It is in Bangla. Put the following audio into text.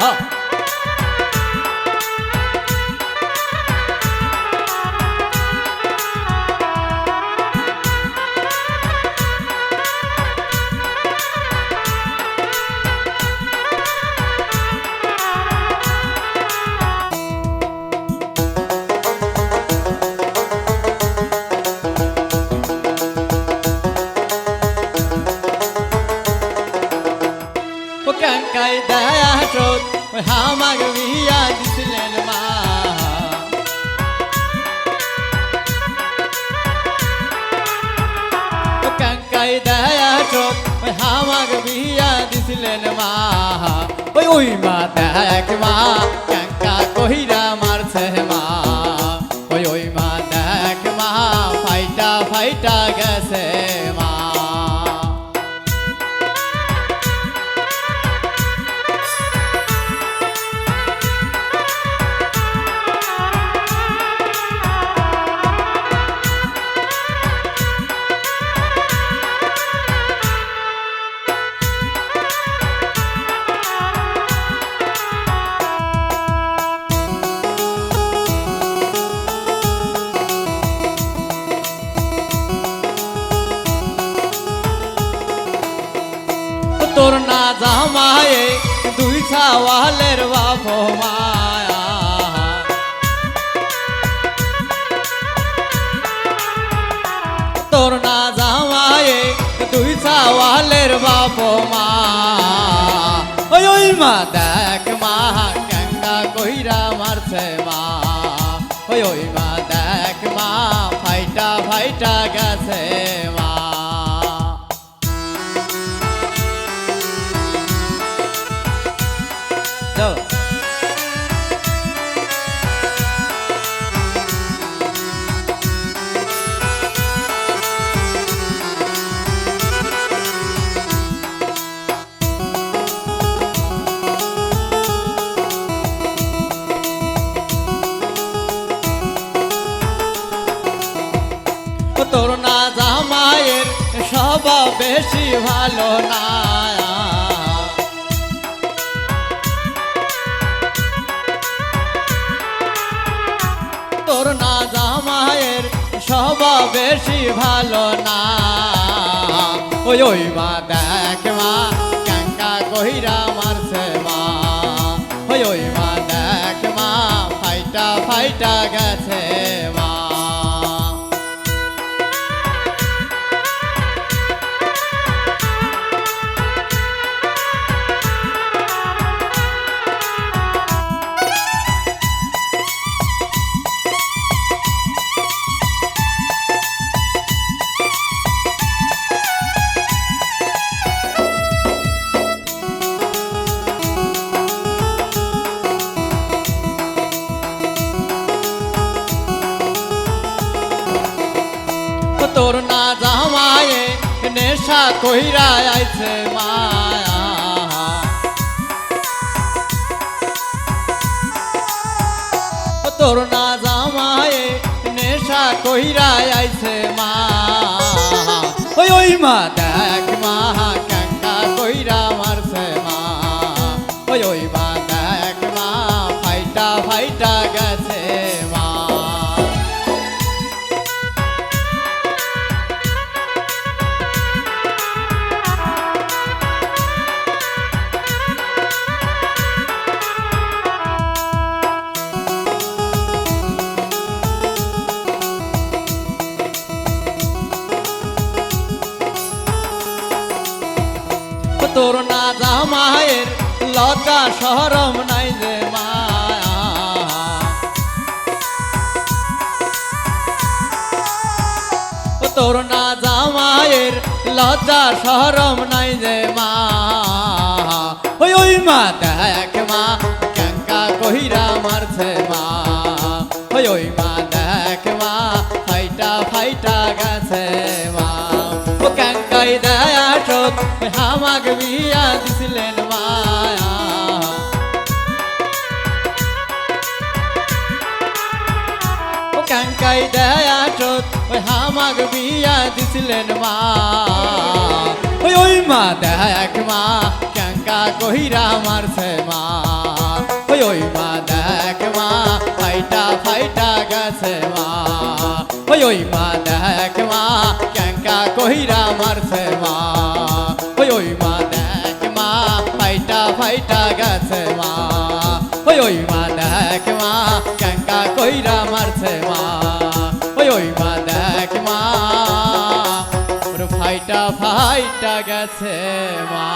好。দয়া ওই হামাগ বিয়া দিছিলেন মা কাঙ্কাই দয়া ওই হামাগ বিয়া দিছিলেন মা ওই ওই মা দেখ মা কাঙ্কা কহিরা মারছে মা ওই ওই মা দেখ মা ফাইটা ফাইটা গেছে জামায়ে দুই ছাওয়ালের বাপ মায়া তোর না জামায়ে দুই বাপ মা। ওই মা, দেখ মা গঙ্গা কইরা মারছে মা। ওই ওই মা, দেখ মা, ফাইটা ফাইটা গেছে মা। স্বভাব বেশি ভালো না। তোর না জামায়ের স্বভাব বেশি ভালো না। ওই ওই মা, দেখ মা কাঙ্কা কহিরা মারছে মা। ওই ওই মা, দেখ মা, ফাইটা ফাইটা গেছে মা। নেশা কহিরা আইছে মায়া। তোর না জামায়ে নেশা কইরা আইছে মা ওই ওই মা, দেখ মা, কাঙ্কা কইরা মারছে মা। ওই ওই মা, দেখ মা, ফাইটা ফাইটা গেছে তোর না জামায়ের লজ্জা সরম নাই যে ও তোর না জামায়ের লজ্জা সরম নাই যে মা। ওই ওই মা দেখ মা, কাঙ্কা কহিরা মারছে মা। ওই ওই মা দেখ মা, ফাইটা ফাইটা গেছে। মা বাপ হামাক বিয়া দিছিলেন মায়া। কাঙ্কাই দেয়াটত ওই হামাক বিয়া দিছিলেন মা ওই ওই মা দেখ মা, কাঙ্কা কহিরা মারছে মা। ওই ওই মা দেখ মা, ফাইটা ফাইটা গেছে মা। ওই ওই মা দেখ মা, কাঙ্কা কহিরা মারছে মা। মা। ওই ওই মা দেখ মা কইরা মারছে মা। ওই ওই মা দেখ মা ফাইটা ফাইটা গেছে মা।